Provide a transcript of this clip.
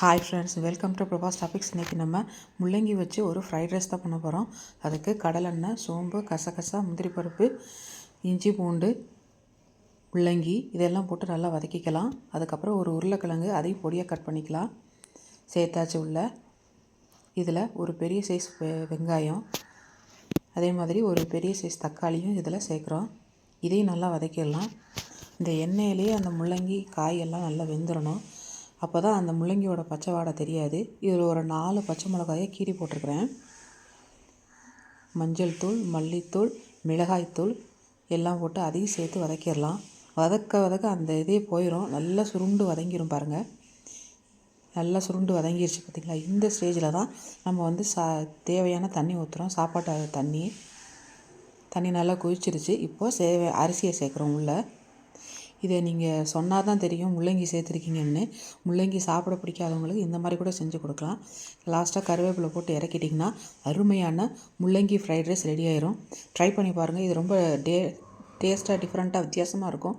Hi friends welcome to Prabhas topics இன்றைக்கி நம்ம முள்ளங்கி வச்சு ஒரு ஃப்ரைட் ரைஸ் தான் பண்ண போகிறோம் அதுக்கு கடலெண்ணெய் சோம்பு கசகசா முந்திரி பருப்பு இஞ்சி பூண்டு முள்ளங்கி இதெல்லாம் போட்டு நல்லா வதக்கிக்கலாம். அதுக்கப்புறம் ஒரு உருளைக்கிழங்கு அதையும் பொடியாக கட் பண்ணிக்கலாம். சேர்த்தாச்சு உள்ள. இதில் ஒரு பெரிய சைஸ் வெங்காயம். அதே மாதிரி ஒரு பெரிய சைஸ் தக்காளியும் இதில் சேர்க்குறோம். இதையும் நல்லா வதக்கிடலாம். இந்த எண்ணெயிலேயே அந்த முள்ளங்கி காயெல்லாம் நல்லா வெந்துடணும் அப்போ தான் அந்த முள்ளங்கியோட பச்சை வாடை தெரியாது. இதில் ஒரு நாலு பச்சை மிளகாயை கீறி போட்டிருக்கிறேன். மஞ்சள் தூள் மல்லித்தூள் மிளகாய்த்தூள் எல்லாம் போட்டு அதையும் சேர்த்து வதக்கிடலாம். வதக்க வதக்க அந்த இதே போயிடும் நல்லா சுருண்டு வதங்கிடும் பாருங்கள் நல்லா சுருண்டு வதங்கிடுச்சு பார்த்திங்களா? இந்த ஸ்டேஜில் தான் நம்ம வந்து சா தேவையான தண்ணி ஊற்றுறோம் சாப்பாட்டு தண்ணி. தண்ணி நல்லா குதிச்சிருச்சு இப்போது சேவை அரிசியை சேர்க்குறோம் உள்ளே. இதை நீங்கள் சொன்னால் தான் தெரியும். முள்ளங்கி சேர்த்துருக்கீங்கன்னு. முள்ளங்கி சாப்பிட பிடிக்காதவங்களுக்கு இந்த மாதிரி கூட செஞ்சு கொடுக்கலாம். லாஸ்ட்டாக கருவேப்பிலை போட்டு இறக்கிட்டிங்கன்னா அருமையான முள்ளங்கி ஃப்ரைட் ரைஸ் ரெடி ஆயிரும். ட்ரை பண்ணி பாருங்கள் இது ரொம்ப டே டேஸ்ட்டாக டிஃப்ரெண்ட்டாக வித்தியாசமாக இருக்கும்.